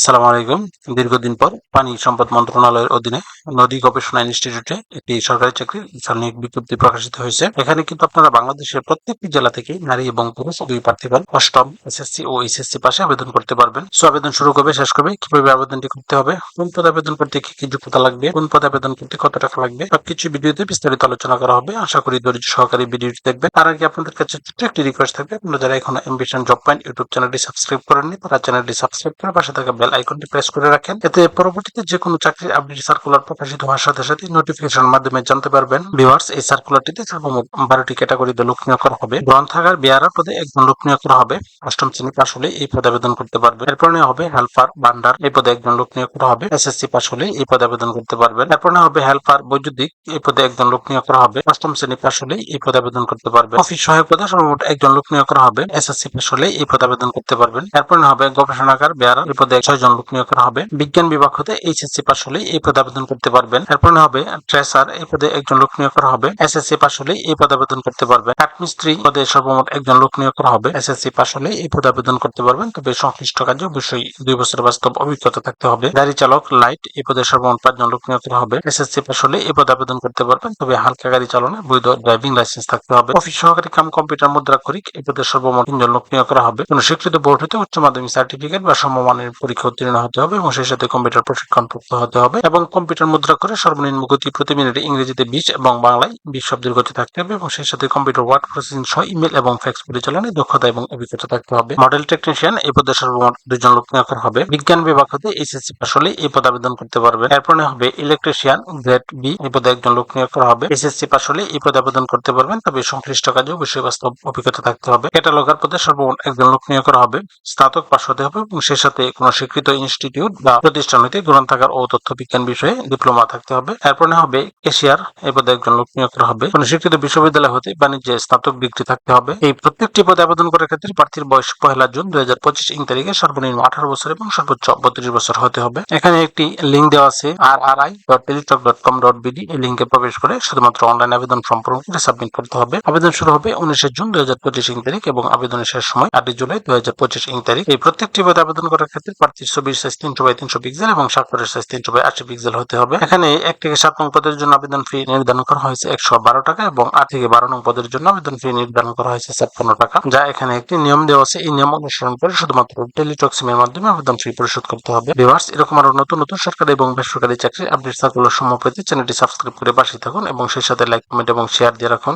আসসালামু আলাইকুম। দীর্ঘদিন পর পানি সম্পদ মন্ত্রণালয়ের অধীনে নদী গবেষণা ইনস্টিটিউটে একটি সরকারি চাকরির নিয়োগ বিজ্ঞপ্তি প্রকাশিত হয়েছে। এখানে কিন্তু আপনারা বাংলাদেশের প্রত্যেকটি জেলা থেকে নারী এবং পুরুষ দুই প্রার্থীগণ অষ্টম এসএসসি ও এইচএসসি পাশে আবেদন করতে পারবেন। সো আবেদন শুরু করবে, শেষ করবে, কীভাবে আবেদনটি করতে হবে, কোন পদে আবেদন করতে কি কি যোগ্যতা লাগবে, কোন পদে আবেদন করতে কত টাকা লাগবে, সবকিছু ভিডিওতে বিস্তারিত আলোচনা করা হবে। আশা করি ধৈর্য সহকারী ভিডিওটি দেখবেন। তার আগে আপনাদের কাছে ছোট্ট একটি রিকোয়েস্ট থাকবে। আপনারা যারা এখন এমবিশন জব পয়েন্ট ইউটিউব চ্যানেলটি সাবস্ক্রাইব করেননি, তারা চ্যানেলটি সাবস্ক্রাইব করে পাশে থাকা বেল আইকনটি প্রেস করে রাখেন। এতে পরবর্তীতে যে কোনো চাকরির আপডেট সার্কুলার প্রকাশিত হওয়ার সাথে সাথে নোটিফিকেশন মাধ্যমে জানতে পারবেন ভিউয়ার্স এই সার্কুলারটিতে সর্বমোট বারোটি ক্যাটাগরিতে লোক নিয়োগ করা হবে। গ্রন্থাগার, বেয়ারা পদে একজন লোক নিয়োগ করা হবে। অষ্টম শ্রেণি পাশ হলে এই পদে আবেদন করতে পারবে এরপর নেওয়া হবে হেল্পার বান্ডার এই পদে একজন লোক নিয়োগ করা হবে। এসএসসি পাশ হলে এই পদে আবেদন করতে পারবেন। এরপর নেওয়া হবে হেল্পার বৈদ্যুতিক, এই পদে একজন লোক নিয়োগ করা হবে। অষ্টম শ্রেণি পাশ হলে এই পদে আবেদন করতে পারবে অফিস সহায়ক পদে সর্বমোট একজন লোক নিয়োগ করা হবে। এসএসসি পাশ হলে এই পদে আবেদন করতে পারবেন। এরপর নেওয়া হবে গবেষণাগার, বেয়ারা, এই পদে ছয় জন লোক নিয়োগ করা হবে। বিজ্ঞান বিভাগ হতে এইচএসসি পাশ হলে এই পদে আবেদন করতে পারবেন। এরপর হবে ট্রেসার এই পদে একজন লোক নিয়োগ করা হবে। এসএসসি পাশ হলে এই পদে আবেদন করতে পারবেন। কাঠমিস্ত্রি পদে সর্বমোট একজন লোক নিয়োগ করা হবে। এসএসসি পাশ হলে এই পদে আবেদন করতে পারবেন। তবে সংশ্লিষ্ট কাজে অবশ্যই দুই বছরের বাস্তব অভিজ্ঞতা থাকতে হবে। গাড়ি চালক লাইট এই পদে সর্বমোট পাঁচজন লোক নিয়োগ করা হবে। এসএসসি পাশ হলে এই পদে আবেদন করতে পারবেন। তবে হালকা গাড়ি চালনে, বৈধ ড্রাইভিং লাইসেন্স থাকতে হবে। অফিস সহকারী কাম কম্পিউটার মুদ্রাক্ষরিক এই পদে সর্বমোট তিনজন লোক নিয়োগ করা হবে। কোন স্বীকৃত বোর্ড হতে উচ্চ মাধ্যমিক সার্টিফিকেট বা সমমানের পরীক্ষা উত্তীর্ণ হতে হবে এবং সেই সাথে কম্পিউটার প্রশিক্ষণপ্রাপ্ত হতে হবে এবং কম্পিউটার মুদ্রা করে সর্বনিম্ন গতি প্রতি মিনিটে ইংরেজিতে বিশ এবং বাংলায় বিশ শব্দের গতি থাকতে হবে এবং সেই সাথে কম্পিউটার ওয়ার্ড প্রসেসিং সহ ইমেল এবং ফ্যাক্স পরিচালনায় দক্ষতা এবং অভিজ্ঞতা থাকতে হবে। মডেল টেকনিশিয়ান এই পদে সর্বমোট দুজন লোক নিয়োগ হবে। বিজ্ঞান বিভাগ হতে এইচএসসি পাশ হলে এই পদ আবেদন করতে পারবে এরপরে হবে ইলেকট্রিশিয়ান গ্রেড বি এই পদে একজন লোক নিয়োগ করা হবে। এসএসসি পাশ হলে এই পদে আবেদন করতে পারবেন, তবে সংশ্লিষ্ট কাজে অবশ্যই বাস্তব অভিজ্ঞতা থাকতে হবে। ক্যাটালগার পদে সর্বমোট একজন লোক নিয়োগ করা হবে। স্নাতক পাশ হতে হবে এবং সেই সাথে কোনো স্বীকৃত ইনস্টিটিউট বা প্রতিষ্ঠান হইতে গ্রন্থাগার ও তথ্য বিজ্ঞান বিষয়ে ডিপ্লোমা থাকতে হবে। এরপর হবে কেশিয়ার এই পদে একজন লোক নিয়োগ করা হবে। কোনো স্বীকৃত বিশ্ববিদ্যালয় হতে বাণিজ্যে স্নাতক ডিগ্রি থাকতে হবে। এই প্রত্যেকটি পদে আবেদন করার ক্ষেত্রে প্রার্থীর বয়স পহেলা জুন দুই হাজার পঁচিশ ইং তারিখে সর্বনিম্ন আঠারো বছর এবং সর্বোচ্চ বত্রিশ বছর হতে হবে। এখানে একটি লিঙ্ক দেওয়া আছে R R I dot Teletalk dot com dot B D এই লিঙ্কে প্রবেশ করে শুধুমাত্র অনলাইন আবেদন ফর্ম পূরণ করে সাবমিট করতে হবে। আবেদন শুরু হবে উনিশে জুন দুই হাজার পঁচিশ ইং তারিখ এবং আবেদনের শেষ সময় আটই জুলাই দুই হাজার পঁচিশ ইং তারিখ। এই প্রত্যেকটি পদে আবেদন করার ক্ষেত্রে প্রার্থীর ছবির সাইজ তিনশো বাই তিনশো পিক্সেল এবং স্বাক্ষরের সাইজ তিনশো বাই আশি পিক্সেল হতে হবে। এখানে এক থেকে সাত নং পদের জন্য আবেদন ফি নির্ধারণ করা হয়েছে একশো বারো টাকা এবং আট থেকে বারো নং পদের জন্য আবেদন ফি নির্ধারণ করা হয়েছে ছাপ্পান্ন টাকা। যা এখানে একটি নিয়ম দেওয়া আছে। এই নিয়ম অনুসরণ করে শুধুমাত্র টেলিটক সিমের মাধ্যমে আবেদন ফি পরিশোধ করতে হবে। ভিউয়ার্স এরকম আরও নতুন নতুন সরকারি এবং বেসরকারি চাকরি আপডেট সার্কুলার সমূহ পেতে চ্যানেলটি সাবস্ক্রাইব করে পাশে থাকুন এবং সেই সাথে লাইক কমেন্ট এবং শেয়ার দিয়ে রাখুন।